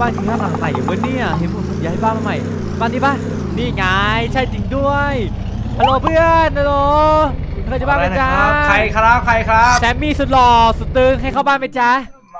บ้านที่ข้างหลังไหนวะเนี่ยเห็นผมย้ายบ้านมาใหม่บ้านนี้ป่ะนี่ไงใช่จริงด้วยฮัลโหลเพื่อนฮัลโหลใครจะบ้านไหมจ๊ะใครครับใครครับแซมมี่สุดหล่อสุดตึงให้เข้าบ้านไหมจ๊ะ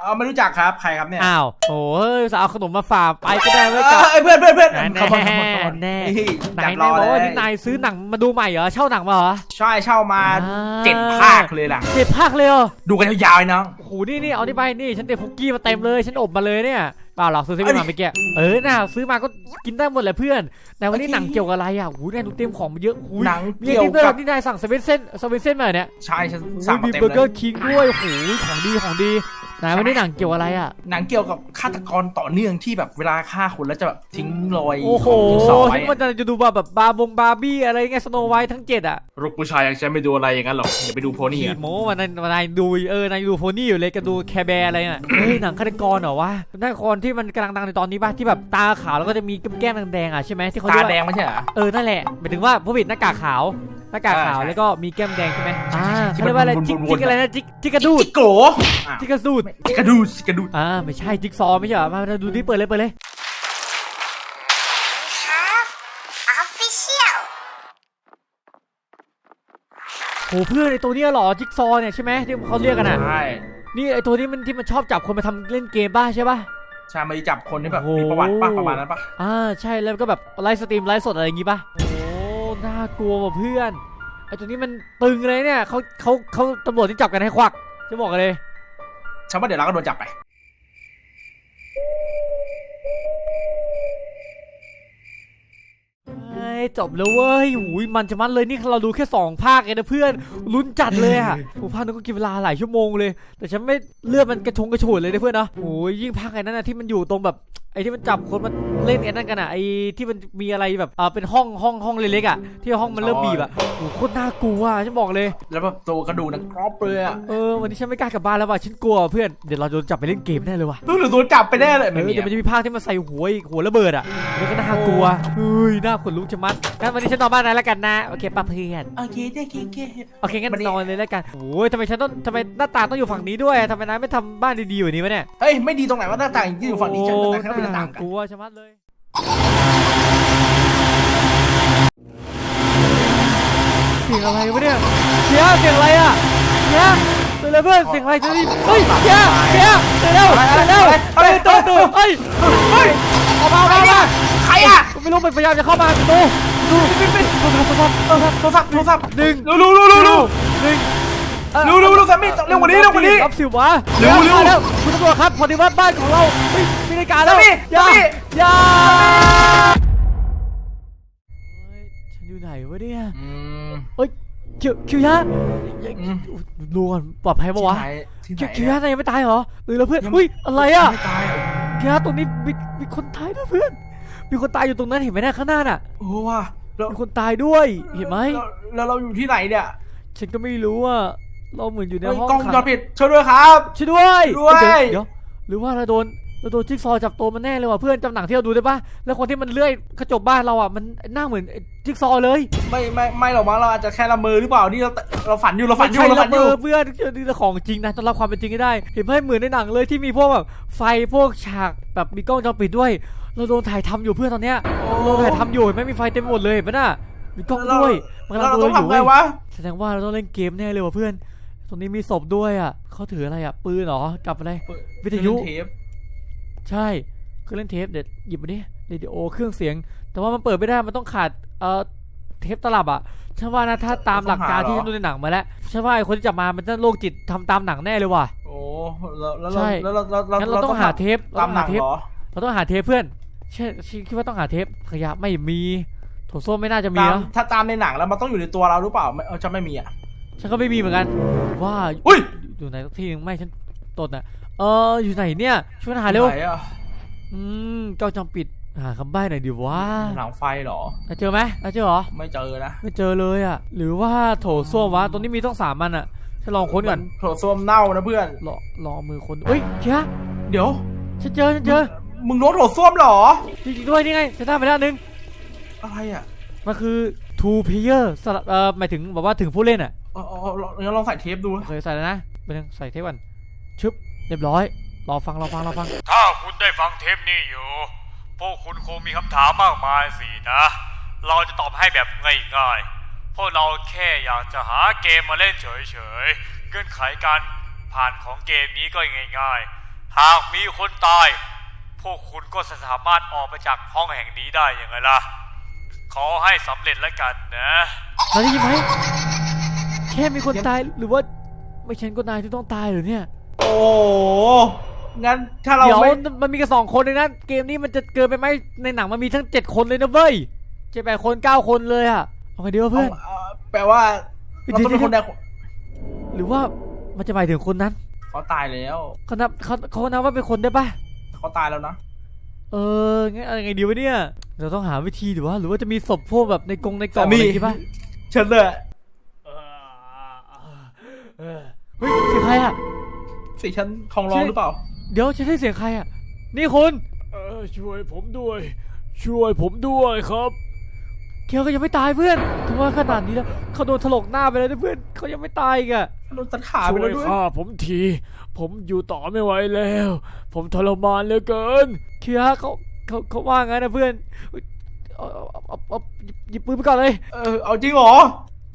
เอาไม่รู้จักครับใครครับเนี่ยอ้าวโอ้ยสาวขนมมาฝากไปก็ได้เอไว้กับอเพื่อนเพื่อนเพื่อนแน่ขบวนขบวนขบวนแน่เฮ้ยไหนจับไหนรอบอกเลว่ายนี่นายซื้อหนังมาดูใหม่เหรอเช่าหนังมาเหรอใช่เช่ามาอ่าเจ็ดภาคเลยล่ะเจ็ดภาคเลยเหรอดูกันยาวๆเลยน้องโอ้โหนี่นี่เอานี่ไปนี่ฉันเด็ดฟุกกี้มาเต็มเลยฉันอบมาเลยเนี่ย เปล่าหรอกซื้อเซเว่นเอ้ยมาเมื่อกี้เออน่าซื้อมาก็กินได้หมดแหละเพื่อนแต่วันนี้โอเคหนังเกี่ยวกับอะไรอะโอ้โหเนี่ยดูเตรียมของมาเยอะโอ้โหหนังมีเกี่ยวที่ด้วยเหรกัอบนี่นายสั่งเซเว่นเส้นเซเว่นเส้นมาเหรอเนี่ยใช่ฉันโอ้สั่งโหมามีเต็มเบอร์เกเลอยร์คิงด้วยโอ้โหของดีของดีไหนวันนี้หนังเกี่ยวกับอะไรอะ หนังเกี่ยวกับฆาตกรต่อเนื่องที่แบบเวลาฆ่าคนแล้วจะแบบทิ้งรอยโอ้โหของจิ๊กซอว์ฉัไว้นว่าจะดูแบบแบบบาร์บงบาร์บี้อะไรเงี้ยสโนไวท์ทั้งเจ็ดอะลูกผู้ชายยังใช้ไม่ดูอะไรอย่างนั้นหรอกอย่าไปดูโพนี่ขี่อะโม้วันนั้นวันนายดูเออนายดูโฟนี่อยู่เลยก็ดูแคร์แบร์อะไรน่ะเฮ้ยหนังฆาตกรเหรอวะฆาตกรที่มันกำลังดังในตอนนี้ป่ะที่แบบตาขาวแล้วก็จะมีแก้มแดงๆอะใช่ไหมที่เขาเรีตายกว่าแดงไม่ใช่เหรอเออนั่นแหละหมายถึงว่าผู้ผิดหน้ากากขาว หน้ากากขาวใช่แล้วก็มีแก้มแดงใช่ไหมใช่อ่าใช่เขาเรียกว่าอะไรวนๆจิกวนๆจิกอะไรนะจิกจิกกระดูดจิกโกอะจิกกระดูดจิกกระดูจิกกระดูอ่าไม่ใช่จิกซอว์ไม่ใช่เหรอมาดูดิเปิดเลยเปิดเลย have official. โหเพื่อนไอตัวเนี้ยเหรอจิกซอว์เนี่ยใช่ไหมที่เขาเรียกกันอะใช่นี่ไอตัวนี้มันที่มันชอบจับคนมาทำเล่นเกมป่ะใช่ป่ะใช่มาจับคนที่แบบโอ้โหมีประวัติป่ะประมาณนั้นป่ะอ่าใช่แล้วก็แบบไลฟ์สตรีมไลฟ์สดอะไรอย่างงี้ป่ะโอ้น่ากลัวว่ะเพื่อนไอตัวนี้มันตึงเลยเนี่ยเขาเขาเขาตำรวจที่จับกันให้ควักจะบอกกันเลยฉันว่าเดี๋ยวเราก็โดนจับไป เฮ้ยจบแล้วเว้ยหูยมันจะมันเลยนี่เราดูแค่2ภาคเองนะเพื่อนลุ้นจัดเลยอะโอ้ภาคนึงก็กินเวลาหลายชั่วโมงเลย แต่ฉันไม่เลือดมันกระชงกระโฉดเลยนะเพื่อนนะโอ้ยยิ่งภาคไอ้นั่นนะที่มันอยู่ตรงแบบ ไอ้ที่มันจับคนมาเล่นไอ้นั่นกันอะไอ้ที่มันมีอะไรแบบอ่าเป็นห้องห้องห้องเล็กๆอะที่ห้องมันเริ่มบีบอะโอ้โหโคตรน่ากลัวอะฉันบอกเลย แล้วแบบตัวกระดูกนังกรอบเลยอะเออวันนี้ฉันไม่กล้ากลับบ้านแล้วว่ะฉันกลัวเพื่อนเดี๋ยวเราโดนจับไปเล่นเกมแน่เลยว่ะต้องหรือโดนจับไปแน่เลยเอไม่อมีเดี๋ยวมันอะจะมีภาคที่มันใส่หัวอีกหัวระเบิดอะนี่ก็น่ากลัวเฮ้ยน่าขนลุกจะมัดงั้นวันนี้ฉันนอนบ้านนายแล้วกันนะโอเคป่ะเพื่อนโอเคโอเคโอเคโอเคงั้นวันนี้นอนเลยแล้วกันโอ้ยทำไมฉันต้องทำไมหน้าต่างต้องอยู่ฝั่งนี้ด้วยทำไมนายไม่ทำบ้านดีๆอยู่านี้วะเนี่ยเฮ้ยไม่ดีตรงไหนว่าหน้าต่างที่อยู่ฝั่งนี้ฉันหน้าต่างฉันเป็นหน้าต่างกัน กลัวชะมัดเลย เสียงอะไรวะเนี่ยเสียเสียงอะไรอะเสียเสียงอะไรเพื่อนเสียงอะไรจะรีบเฮ้ยเสียเสียเสียเร็วเสียเร็วเฮ้ยตื่นตื่นเฮ้ยเฮ้ยออกมาออกมาออกมาใครอะไม่รู้มันพยายามจะเข้ามาประตูดูปิดปิดโทรศัพท์โทรศัพท์โทรศัพท์โทรศัพท์โทรศัพท์หนึ่งเร็วเร็วเร็วเร็วเร็วหนึ่งเร็วเร็วเร็วแซมมี่เร็วกว่านี้เร็วกว่านี้รับสิวะเร็วเร็วแล้วคุณตำรวจครับพอดีว่าบ้านของเรา เฮ้ยมีรายการแล้วสามีอย่าสามีอย่าเฮ้ยฉันอยู่ไหนวะเนี่ยอืมคิวคิวยะอืมดูก่อนปลอดภัยปะวะที่ไหนคิวที่คิวไหนยะนายยังไม่ตายเหรอเออแล้วเพื่อนยังอุ้ยอะไรอะไม่ตายอะคิวยะตรงนี้มีมีคนตายด้วยเพื่อน มีคนตายอยู่ตรงนั้นเห็นไหมหน้าข้างหน้าน่ะโอ้ว่ะแล้วมีคนตายด้วยเห็นไหมแล้วแล้วเราอยู่ที่ไหนเนี่ยฉันก็ไม่รู้อะเราเหมือนอยู่ในเฮ้ยห้องกล้องวงขัจรปิดช่วยด้วยครับช่วยด้วยด้วยเดี๋ยวเดี๋ยวหรือว่าเราโดน เราโดนจิ๊กซอว์จับตัวมันแน่เลยว่ะเพื่อนจำหนังที่เราดูได้ปะแล้วคนที่มันเลื่อยกระจกบ้านเราอะมันหน้าเหมือนไอ้จิ๊กซอว์เลยไม่ไม่ไม่หรอกมั้งเราอาจจะแค่ละเมอหรือเปล่านี่เราเราฝันอยู่เราฝันอยู่ไม่เราใช่ฝันอยู่ระเบิดเพื่อนนี่คือของจริงนะต้องรับความเป็นจริงให้ได้ เห็นไหมเหมือนในหนังเลยที่มีพวกแบบไฟพวกฉากแบบมีกล้องวงจอปิดด้วย เราโดนถ่ายทำอยู่เพื่อนตอนเนี้ยเราโดนถ่ายทำอยู่เห็นไหมมีไฟเต็มไปหมดเลยเห็นปะน่ะมีกล้องด้วยมันกำแล้ลัวงเราดูต้องเราอยู่ทำไงเว้ยวะแสดงว่าเราต้องเล่นเกมแน่เลยว่ะเพื่อน ตรงนี้มีศพด้วยอะเขาถืออะไรอะปืนเหรอกับอะไรวิทยุเทป ใช่เครื่องเล่นเทปเดี๋ยวหยิบมาดิเรดิโอเครื่องเสียง แต่ว่ามันเปิดไม่ได้มันต้องขาดเอ่อเทปตลับอะฉันว่านะถ้าตามหลักการที่ฉันดูในหนังมาแล้วฉันว่าไอ้คนที่จับมามันจะโรคจิตทำตามหนังแน่เลยว่ะโอ้แล้วแล้วใช่แล้วเราเราเรางั้นเราต้องหาเทปเราตามต้องหนัหางเทปเหรอเราต้องหาเทปเพื่อนใช่ฉันคิดว่าต้องหาเทปขยะไม่มีโถส้วมไม่น่าจะมีตามเนอะถ้าตามในหนังแล้วมันต้องอยู่ในตัวเราหรือเปล่าไม่เออจะไม่มีอะฉันก็ไม่มีเหมือนกัน ว่าอุ้ยอยู่ไหนสักที่หนึงไม่ฉัน ตดนะเอออยู่ไหนเนี่ย ช่วยหาเร็ว ไหนอะอืมกล้องวงจอปิดหาคำใบ้หน่อยดิว่าหนังไฟเหรอเจอไหมเจอเหรอ ไม่เจอนะ ไม่เจอเลยอะ หรือว่าโถส้วมวะตรงนี้มีต้องสามมันอะฉันลองค้นก่อนโถส้วมเน่านะเพื่อนลองลองมือค้นเฮ้ยเชียเดี๋ยว ฉันเจอฉันเจอ มึงโดนโถส้วมเหรอ จริงๆด้วยนี่ไงฉันได้ไปแล้วนึง อะไรอะ มันคือ two player สลับเอ่อหมายถึงแบบว่าถึงผู้เล่นอะเออเออเอองั้นลองใส่เทปดูเคยใส่แล้วนะไปนึงใส่เทปก่อน ชึบเรียบร้อย รอฟังรอฟังรอฟัง ถ้าคุณได้ฟังเทปนี้อยู่ พวกคุณคงมีคำถามมากมายสินะ เราจะตอบให้แบบง่ายๆ พวกเราแค่อยากจะหาเกมมาเล่นเฉยๆ เงื่อนไขการผ่านของเกมนี้ก็ง่ายๆ หากมีคนตาย พวกคุณก็สามารถออกไปจากห้องแห่งนี้ได้ยังไงล่ะ ขอให้สำเร็จแล้วกันนะ เราได้ยินไหม แค่มีคนตายหรือว่า ไม่ฉันก็นายที่ต้องตายเหรือเนี่ย โอ้งั้นถ้าเราเดี๋ยวไม่มันมีแค่สองคนเองนะ เกมนี้มันจะเกินไปไหมในหนังมันมีทั้งเจ็ดคนเลยนะเว้ยเจ็ดแปดคนเก้าคนเลยอะเอาไงดีวะเพื่อนเอาแปลว่าเราต้องเป็นคนใดคนหรือว่ามันจะหมายถึงคนนั้นเขาตายแล้วเขานับเขาเขานับว่าเป็นคนได้ปะเขาตายแล้วนะเอองั้นเอาไงดีวะเนี่ยเราต้องหาวิธีหรือว่าหรือว่าจะมีศพพวกแบบในกรงในกล่องอะไรอย่างงี้ปะเชิญเลยเฮ้ยเสียงใครอะ สิฉันทองร้องหรือเปล่า เดี๋ยวฉันได้เสียงใครอะนี่คุณ เออช่วยผมด้วย ช่วยผมด้วยครับเคียวก็ยังไม่ตายเพื่อนถือว่าขนาดนี้แล้วเขาโดนถลกหน้าไปแล้วนะเพื่อนเขายังไม่ตายอีกอะโดนตัดขาไปช่วแล้วยด้วยฆ่าผมที ผมอยู่ต่อไม่ไหวแล้ว ผมทรมานเหลือเกิน เคียเขาเขาเขาว่างั้นนะเพื่อนเอาเอาเอาเอาหยิบหยิบปืนไปก่อนเลย เออเอาจริงเหรอ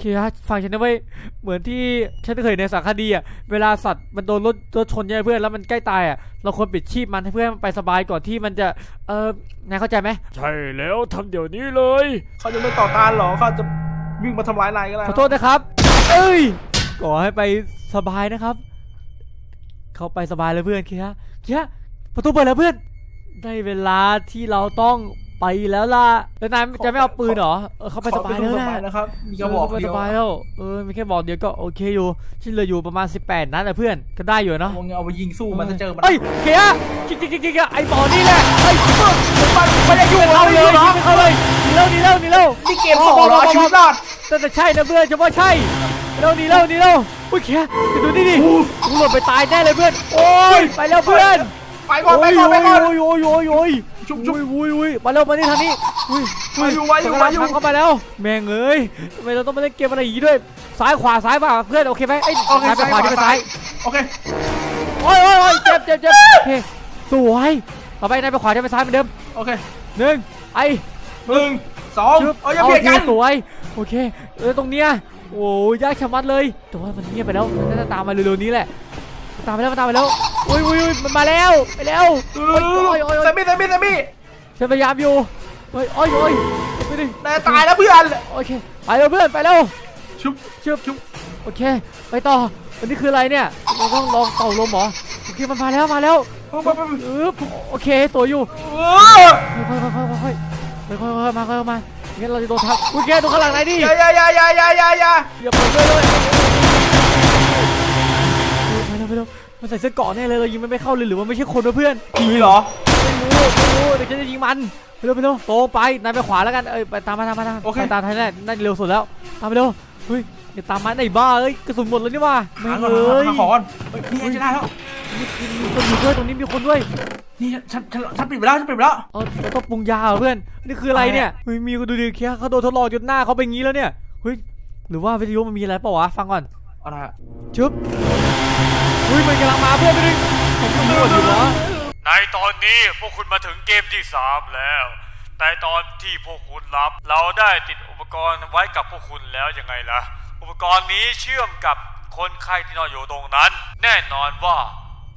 เคียฟังฉันนะเว้ยเหมือนที่ฉันเคยในสารคดีอะเวลาสัตว์มันโดนรถรถชนใช่ไหมเพื่อนแล้วมันใกล้ตายอะเราควรปิดชีพมันให้เพื่อนมันไปสบายก่อนที่มันจะเออนายเข้าใจไหมใช่แล้วทำเดี๋ยวนี้เลย เขาจะไม่ต่อต้านเหรอเขาจะวิ่งมาทำร้ายนายก็ได้ขอโทษนะครับ เอ้ยขอให้ไปสบายนะครับ เขาไปสบายเลยเพื่อนเคียเคียประตูเปิดแล้วเพื่อน ได้เวลาที่เราต้อง ไปแล้วล่ะแล้วนายจะไม่เอาปืนเหรอเออเขาไปสบายแล้วสนะบายนะครับ มีกระบอกเออเดีสยวบายแล้วเออมีแค่บอกเดียวก็โอเคอยู่ที่เหลืออยู่ประมาณ 18นัดนะเพื่อนก็ได้อยู่เนาะวงเงินเอาไปยิงสู้มันจะเจอมันเอ้ยเคียกิ๊กกิ๊กกิ๊กกิ๊กไอ้บอนี่แหละไอ้ยมันไม่ได้ยุ่งเข้าเราเลเลยยเหรอเข้าเลยหนีเร็วหนีเร็วหนีเร็วนี่เกมสองเหรอเอาชีวิตรอดแต่แต่ใช่นะเพื่อนฉันว่าใช่เร็วหนีเร็วหนีเร็วอุ้ยเคียดูนี่ดิกูหล่นไปตายแน่เลยเพื่อน โอ้ย ไปแล้วเพื่อน ไปก่อน ไปก่อน ไปก่อน โอ้ยโอ้ยโอ้ยโอ้ย ชุบชุบ อุ้ยอุ้ยอุ้ยมาเร็วมานี่ทางนี้อุ้ยมาอยู่มาอยู่กำลัมางอยู่ ทางเข้าไปแล้ว แม่งเอ้ยทำไมเราต้องมาเล่นเกมอะไรอย่างงี้ด้วย ซ้ายขวาซ้ายขวาเพื่อนโอเคไหมไอ้ยโอเคซ้ายไปขวาที่ไปซ้าย โอเค โอ้ยโอ้ยโอ้ยเจ็บเจ็บเจ็บโอเค สวยต่อไปนายไปขวาที่ไปซ้ายเหมือนเดิมโอเคหนึ่งไอ้หนึ่งสองชึบเอาอย่าเบียดกันโคสวย โอเค เออตรงเนี้ย โอ้ยยากชะมัดเลย แต่ว่ามันเงียบไปแล้วมันน่าจะตามมาเร็วๆนี้แหละ ตามไปแล้วมันตามไปแล้ว อุ้ยอุ้ยอุ้ยมันมาแล้วไปแล้วเอโอ้ยโอ้ยโอ้ยอโอ้เซยมี่เซมี่เซมี่ฉันพยายามอยู่เฮ้ยโอ้ยโอ้ยไปดินายตายแล้วเพื่อนโอเคไปเร็วเพื่อนไปเร็วชุบชุบชุบโอเค ไปต่ออันนี้คืออะไรเนี่ยเราต้องลองเป่าลมเหรอโอเคมันมาแล้วมาแล้วไปไปไปอึ๊บโอเคสวยอยู่เออค่อยๆค่อยๆค่อยๆค่อยๆค่อยๆมาค่อยๆมางั้นเราจะโดนทับโอเคดูข้างหลังไหนดิอย่าอย่าอย่าอย่าอย่าอย่าอย่าอย่าเปิดเลยเลย ไปเร็วไปเร็วมันใส่เสื้อเกราะแน่เลยเรายิงมันไม่เข้าเลยหรือว่าไม่ใช่คนวะเพื่อนผีเหรอไม่รู้ไม่รู้เดี๋ยวฉันจะยิงมันไปเร็วไปเร็วโตไปนายไปขวาแล้วกันเอ้ยไปตามมาตามมาตามมาโอเค ไปตามทันแน่น่าจะเร็วสุดแล้วตามไปเร็วเฮ้ยอย่าตามมาไหนบ้าเอ้ยกระสุนหมดแล้วนี่ว่าแม่หางก่อนเอ้ยหาของก่อนเฮ้ยนี่ไงจะได้แล้วมีมีคนอยู่ด้วยตรงนี้มีคนด้วยนี่ฉันฉันฉันปิดไปแล้วฉันปิดไปแล้ว เออเราต้องปรุงยาเหรอเพื่อนนี่คืออะไรเนี่ยเฮ้ยมีคนดูดิเคียเขาโดนทดลองจนหน้าเขาเป็นงี้แล้วเนี่ยเฮ้ยหรือว่าวิทยุมันมีอะไรเปล่าวะฟังก่อนอะไรอะ ชึบ เฮ้ยมันกำลังมาเพื่อนไปดิผมตำรวจอยู่เหรอในตอนนี้พวกคุณมาถึงเกมที่3แล้ว แต่ตอนที่พวกคุณรับ เราได้ติดอุปกรณ์ไว้กับพวกคุณแล้วยังไงล่ะ อุปกรณ์นี้เชื่อมกับคนไข้ที่นอนอยู่ตรงนั้น แน่นอนว่า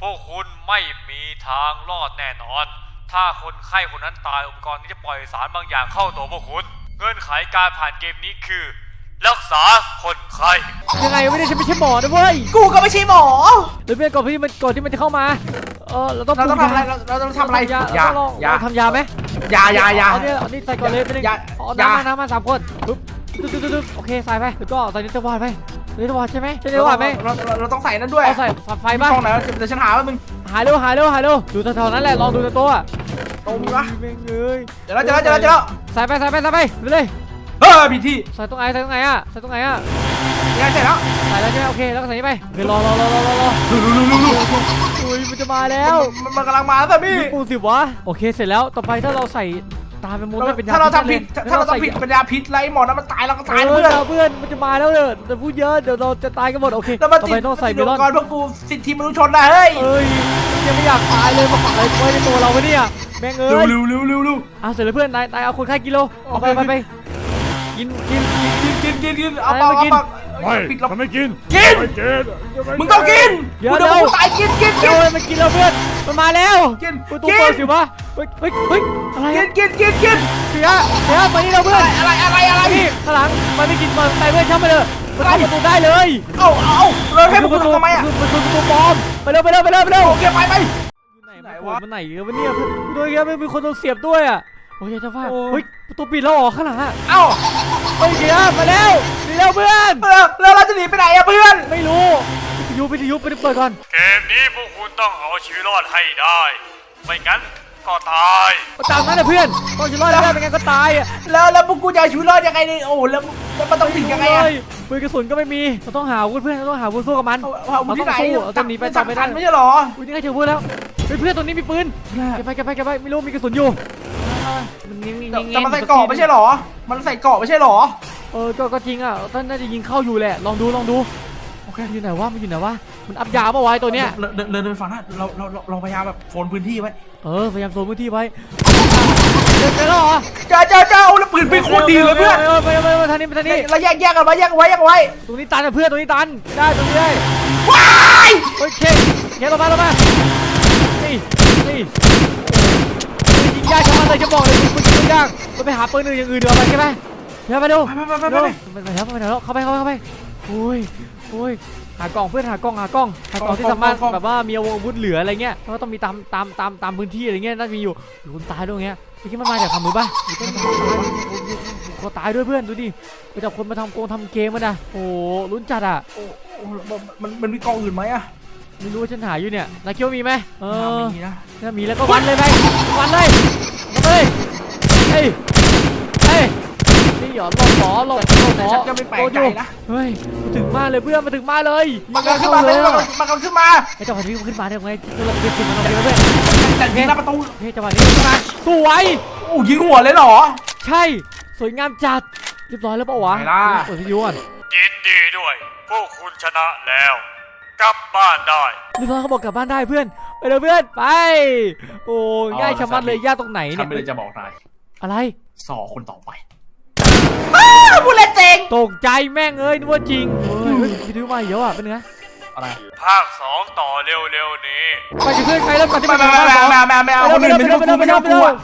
พวกคุณไม่มีทางรอดแน่นอน ถ้าคนไข้คนนั้นตายอุปกรณ์นี้จะปล่อยสารบางอย่างเข้าตัวพวกคุณ เงื่อนไขการผ่านเกมนี้คือ รักษาคนไข้ยังไงไม่ได้ฉันไม่ใช่หมอนะเว้ยกูก็ไม่ใช่หมอ หรือเพื่อนก่อนที่มันก่อนที่มันจะเข้ามา เออเราต้องเราต้องปทำอะไรยาเราเราต้องทำอะไรยาอย่าเราต้องลองอย่าเราทำยาไหมอย่าอย่าอย่าเอาเนี่ยเอานี่ใส่ก่อนเลยไปเลยอย่าเอาอย่าน้ำมาน้ำมาสามคนปึ๊บตึ๊ดตึ๊ดตึ๊ดตึ๊ดโอเคใส่ไปแล้วก็ใส่นิตวาดไปนิตวาดใช่ไหมใช่นิตวาดไหมเราเราเราต้องใส่นั่นด้วยเอาใส่ฝักไฟป่ะกล้องไหนเดี๋ยวฉันหาแป๊บนึงหายเร็วหายเร็วหายเร็วดูแถวๆนั้นแหละลองดูในโต๊ะอะตรงนี้วะแม่งเอ้ยเดี๋ยวแล้วเดี๋ยวแล้วเดี๋ยวแล้วเดี๋ยวแล้วใส่ไปใส่ไปใส่ไปไปเลย เฮ้ยผิดที่ใส่ตรงไหนใส่ตรงไหนอะใส่ตรงไหนอะยังไงเสร็จแล้วใส่แล้วใช่ไหมโอเคแล้วก็ใส่นี่ไปเดี๋ยวรอรอรอรอรอรอดูดูดูดูดูอุ้ยมันจะมาแล้วมันมันกำลังมาแล้วแต่พี่ปูสิบวะโอเคเสร็จแล้วต่อไปถ้าเราใส่ตายเป็นมดเราได้เป็นยถ้าเราพิษทำผิดลยถ้าเราใส่ทำผิดเป็นยาพิษไรหมอนั้นมันตายเราก็ตายเอนะอเพื่อนเพื่อนมันจะมาแล้วเลยแต่พูดเยอะเดี๋ยวเราจะตายกันหมดโอเคแล้วมาต่อติไปดต้องใส่เมติดลอนก่อนพวกกูสิทธิมนุษยชนนะเฮ้ยเอ้ยยังไม่อยากตายเลยมาฝังอะไรไว้ในตัวเราวะเนี่ยแม่งเอ้เร็วยเร็วเร็วเร็วเร็วอะเสร็จแล้วเพื่อนนายนายเอาคนไข้กิโลเอาไปโอเคไปไป กินกินกินกินกินกินกินเอาอะไรเปล่ามาเอากินเปล่าไม่ปิดเราฉันไม่กินกิน ไม่กินมึงต้องกินเดี๋ยวกูเดี๋ยวกูตายกินกินกิเดี๋ยนวมันกินแล้วเพื่อนมันมาแล้วกินประตูกิน เปิดสิวะเฮ้ยเฮ้ยเฮ้ยอะไรกิอะนกินกินกินเสียเสียมานี่เราเพื่อนอะไรอะไรอะไรนี่ข้างหลังมันไม่กินมันไปเพื่อนช่างไปเลยมันเข้าประตูได้เลยเอาเอาเราให้พวกกูทำไมอะมันคือประตูปลอมไปเร็วไปเร็วไปเร็วไปเร็วโอเคไปไป ไหนวะ มันไหนกันวะเนี่ยเพื่อนดูดิครับมีคนโดนเสียบด้วยอะ โอ้ยจะว่าเฮ้ยประตูปิดแล้วเหรอข้างหลังอะเอ้าเฮ้ยเสียมาแล้วหนีแล้วเพื่อนเออแล้วเราจะหนีไปไหนอะเพื่อน ไม่รู้วิทยุวิทยุไปเปิดก่อน เกมนี้พวกคุณต้องเอาชีวิตรอดให้ได้ ไม่งั้นก็ตาย ตามนั้นนะเพื่อนต้องจะรอดได้ไม่งั้นก็ตายอะแล้วแล้วพวกกูจะเอาชีวิตรอดยังไงเนี่ยโอ้แล้วแล้วมันต้องถึงยังไงอะ เฮ้ปืนกระสุนก็ไม่มีเราต้องหาอาวุธเพื่อนเราต้องหาอาวุธสู้กับมันเอาเอาอาวุธที่ไหนเราต้องสู้เราต้องหนีไปจัจับบไม่ทัได้นไม่ใช่เหรอ อุ้ยนี่ไงเจอเพื่อนแล้วเฮ้ยเพื่อนตัวนี้มีปืนเก็บไปเก็บไปเก็บไปไม่รู้มีกระสุนอยู่มันเงี้ยเงี้ย แต่มันใส่เกราะไม่ใช่เหรอ มันใส่เกราะไม่ใช่เหรอ เออก็ก็จริงอะท่านน่าจะยิงเข้าอยู่แหละ ลองดูลองดู โอเค อยู่ไหนวะ มันอยู่ไหนวะ มันอัพยาปะวะไอ้ตัวเนี้ย เดินเดินเดินเดินฝั่งนั้นเราเราเราเราพยายามแบบโฟนพื้นที่ไว้ เออ พยายามโซนพื้นที่ไว้เจอเจอแล้วเหรอเจ้าเจ้าเจ้าแล้วปืนเป็นโคตรดีเลยเพื่อนเออไปไปไปทางนี้ไปทางนี้เราแยกแยกกันไว้แยกกันไว้แยกกันไว้ ตรงนี้ตันอะเพื่อนตรงนี้ตัน ได้ตรงนี้ได้ว้ายโอเคเคลงมาลงมานี่นี่ยิง ยากจังเลยจะบอกเลยยิงปืนยิงยากมันไปหาปืนอื่นอย่างอื่นเดี๋ยวไปใช่ไหมเดี๋ยวไปดูไปไปไปไปเร็วไปไปไปแล้วไปแล้วเข้าไปเข้าไปเข้าไปโอ้ยโอ้ยหากล่องเพื่อนหากล่องหากล่องหากล่องที่สามารถแบบว่ามีอาวุธเหลืออะไรเงี้ยก็ต้องมีตามตามตามตามพื้นที่อะไรเงี้ยน่าจะมีอยู่ลุนตายด้วยเงี้ยเมื่อกี้มันมาจากทำมือป่ะหรือต้นเขาตายด้วยเพื่อนดูดิไปจับคนมาทำโกงทำเกมมันนะโอ้ลุ้นจัดอะโอ้โอ้มันมันมันมีกองอื่นไหมอะ ไม่รู้ว่าฉันหาอยู่เนี่ยนายคิดว่ามีไหมเออมีนะถ้ามีแล้วก็วันเลยไปวันเลยวันเลยเฮ้ยเฮ้ยนี่หยอดหลบหมอหลบหลบหมแต่อฉันก็ไม่แปลกใจนะเฮ้ยมาถึงมากเลยเพื่อนมาถึงมากเลยมันกำลังขึ้นมาเลยมันกำลังขึ้นมาไอ้จังหวะนี้มันขึ้นมาได้ไงเราเป็นสิ่งมันเอาไปเพื่อนแต่ยิงหน้าประตูเฮ้ยจังหวะนี้ขึ้นมาสวยโอ้ยิงหัวเลยเหรอ ใช่สวยงามจัดเรียบร้อยแล้วเปล่าวะไหนล่ะเปิดวิทยุก่อนยินดีด้วยพวกคุณชนะแล้ว กลับบ้านได้เรียบร้อยเขาบอกกลับบ้านได้เพื่อน ไปเลยเพื่อนไป โอ้ง่ายชะมัดเลยยากตรงไหนฉัเนี่นไม่ได้ยจะบอกนายอะไรสอคนต่อไปพูดเล่นเจงตกใจแม่งเอ้ยนึกว่าจริงเฮ้ยเฮ้ยวิทยุมาอีกแล้วอะเป็นไงอะไรภาคสองต่อเร็วๆนี้ ไปกับเพื่อนใครแล้วก่อนที่ไม่มันไม่จะไม่มาไม่ไม่ไม่เอาคนอื่นไม่ต้องกูไม่ต้องกูอะ